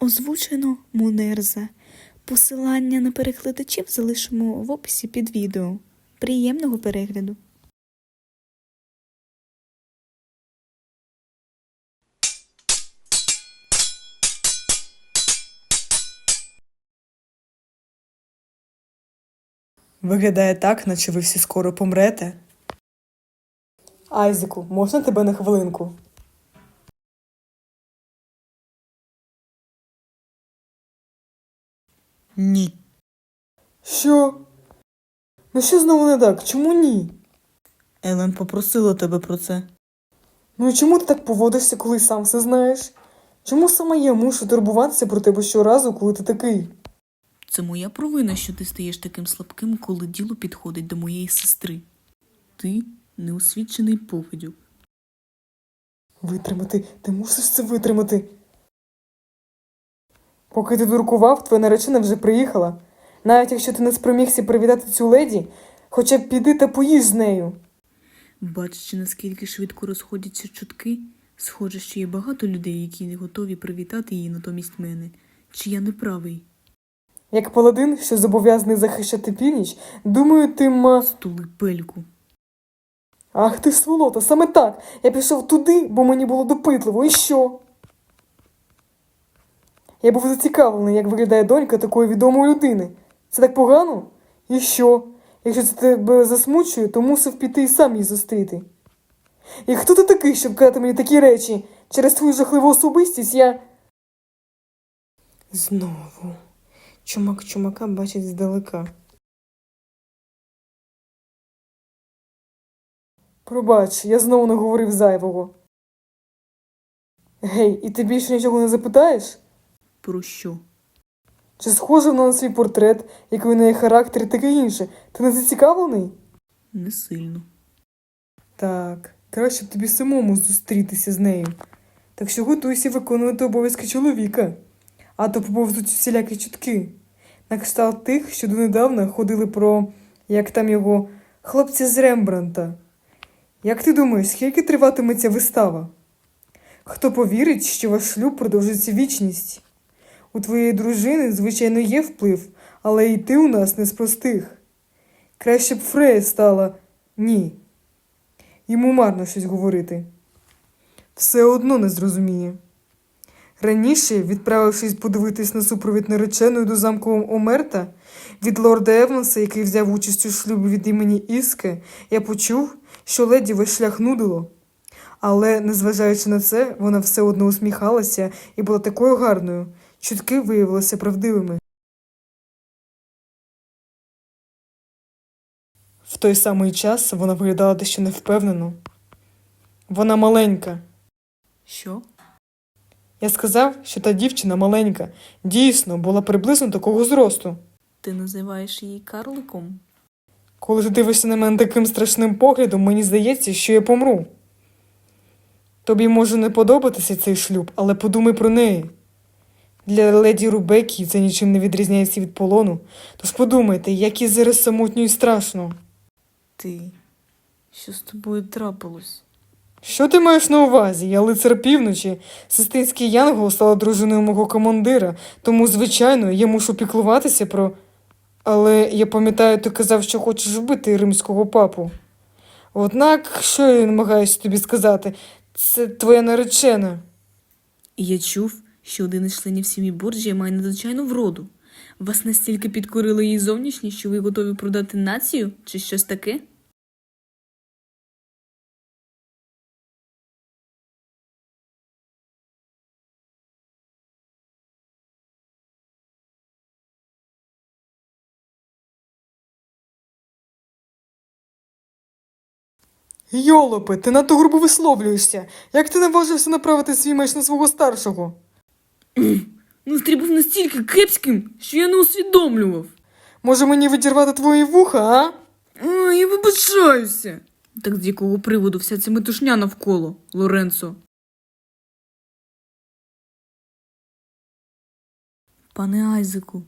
Озвучено Мунерза. Посилання на перекладачів залишимо в описі під відео. Приємного перегляду! Виглядає так, наче ви всі скоро помрете. Айзеку, можна тебе на хвилинку? Ні. Що? Ну що знову не так? Чому ні? Елен попросила тебе про це. Ну і чому ти так поводишся, коли сам все знаєш? Чому саме я мушу турбуватися про тебе щоразу, коли ти такий? Це моя провина, що ти стаєш таким слабким, коли діло підходить до моєї сестри. Ти неосвічений поведюк. Витримати, ти мусиш це витримати. Поки ти дуркував, твоя наречена вже приїхала. Навіть якщо ти не спромігся привітати цю леді, хоча б піди та поїж з нею. Бачачи, наскільки швидко розходяться чутки, схоже, що є багато людей, які не готові привітати її натомість мене. Чи я не правий? Як паладин, що зобов'язаний захищати північ, думаю, ти ма. Стули пельку. Ах ти сволота, саме так. Я пішов туди, бо мені було допитливо, і що? Я був зацікавлений, як виглядає донька такої відомої людини. Це так погано? І що? Якщо це тебе засмучує, то мусив піти і сам її зустріти. І хто ти такий, щоб казати мені такі речі? Через твою жахливу особистість я. Знову. Чумак чумака бачить здалека. Пробач, я знову наговорив зайвого. Гей, і ти більше нічого не запитаєш? Про що? Чи схоже вона на свій портрет, який у неї характер і таке інше? Ти не зацікавлений? Не сильно. Так, краще б тобі самому зустрітися з нею. Так що готуйся виконувати обов'язки чоловіка. А то поповзуть всілякі чутки. На кшталт тих, що донедавна ходили про, як там його, хлопця з Рембранта. Як ти думаєш, скільки триватиме ця вистава? Хто повірить, що ваш шлюб продовжиться вічність? У твоєї дружини, звичайно, є вплив, але і ти у нас не з простих. Краще б Фрея стала ні. Йому марно щось говорити. Все одно не зрозуміє. Раніше, відправившись подивитись на супровід нареченої до замку Омерта, від лорда Еванса, який взяв участь у шлюбі від імені Іски, я почув, що леді весь шлях нудило. Але, незважаючи на це, вона все одно усміхалася і була такою гарною. Чутки виявилися правдивими. В той самий час вона виглядала дещо невпевнено. Вона маленька. Що? Я сказав, що та дівчина маленька, дійсно була приблизно такого зросту. Ти називаєш її карликом? Коли ти дивишся на мене таким страшним поглядом, мені здається, що я помру. Тобі може не подобатися цей шлюб, але подумай про неї. Для леді Рубекі це нічим не відрізняється від полону, тож подумайте, як їй зараз самотньо і страшно. Ти. Що з тобою трапилось? Що ти маєш на увазі? Я лицар півночі. Сестинський Янгол стала дружиною мого командира, тому, звичайно, я мушу піклуватися про. Але я пам'ятаю, ти казав, що хочеш вбити римського папу. Однак, що я намагаюся тобі сказати, це твоя наречена. Я чув, що один із членів сім'ї Борджія має надзвичайну вроду. Вас настільки підкорила її зовнішність, що ви готові продати націю чи щось таке? Йолопе, ти надто грубо висловлюєшся. Як ти наважився направити свій меч на свого старшого? Настрій був настільки кепським, що я не усвідомлював. Може мені відірвати твої вуха, а? А, я вибачаюся. Так з якого приводу вся ця метушня навколо, Лоренцо? Пане Айзеку,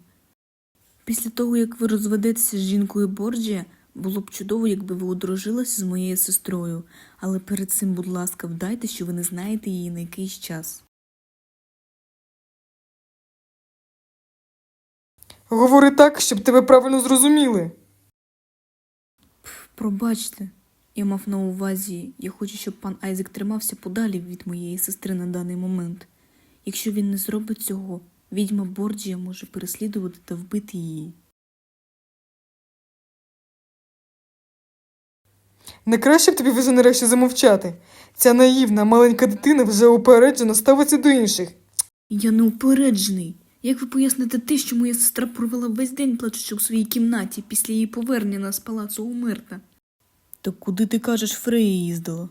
після того, як ви розведетеся з жінкою Борджія, було б чудово, якби ви одружилися з моєю сестрою, але перед цим, будь ласка, вдайте, що ви не знаєте її на якийсь час. Говори так, щоб тебе правильно зрозуміли. Пробачте, я мав на увазі, я хочу, щоб пан Айзек тримався подалі від моєї сестри на даний момент. Якщо він не зробить цього, відьма Борджія може переслідувати та вбити її. Не краще б тобі вже нарешті замовчати. Ця наївна маленька дитина вже упереджено ставиться до інших. Я не упереджений. Як ви поясните те, що моя сестра провела весь день плачучи у своїй кімнаті після її повернення з палацу Умерта? То куди ти кажеш, Фрея їздила?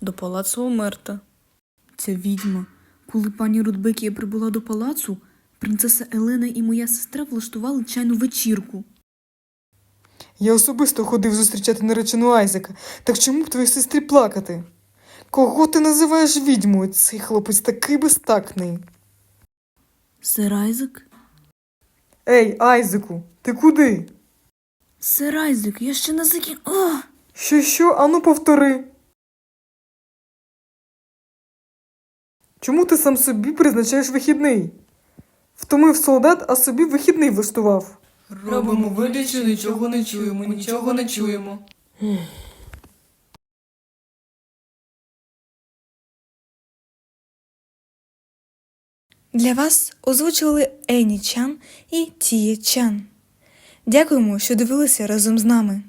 До палацу Умерта. Ця відьма. Коли пані Рудбекія прибула до палацу, принцеса Елена і моя сестра влаштували чайну вечірку. Я особисто ходив зустрічати наречену Айзека, так чому б твоїй сестрі плакати? Кого ти називаєш відьмою? Цей хлопець такий безтактний. Сер Айзек? Ей, Айзеку, ти куди? Сер Айзек, я ще не закін... О! Що, що? Ану повтори. Чому ти сам собі призначаєш вихідний? Втомив солдат, а собі вихідний влаштував. Робимо вигляд, що нічого не чуємо, нічого не чуємо. Для вас озвучували Ені Чан і Тіє Чан. Дякуємо, що дивилися разом з нами.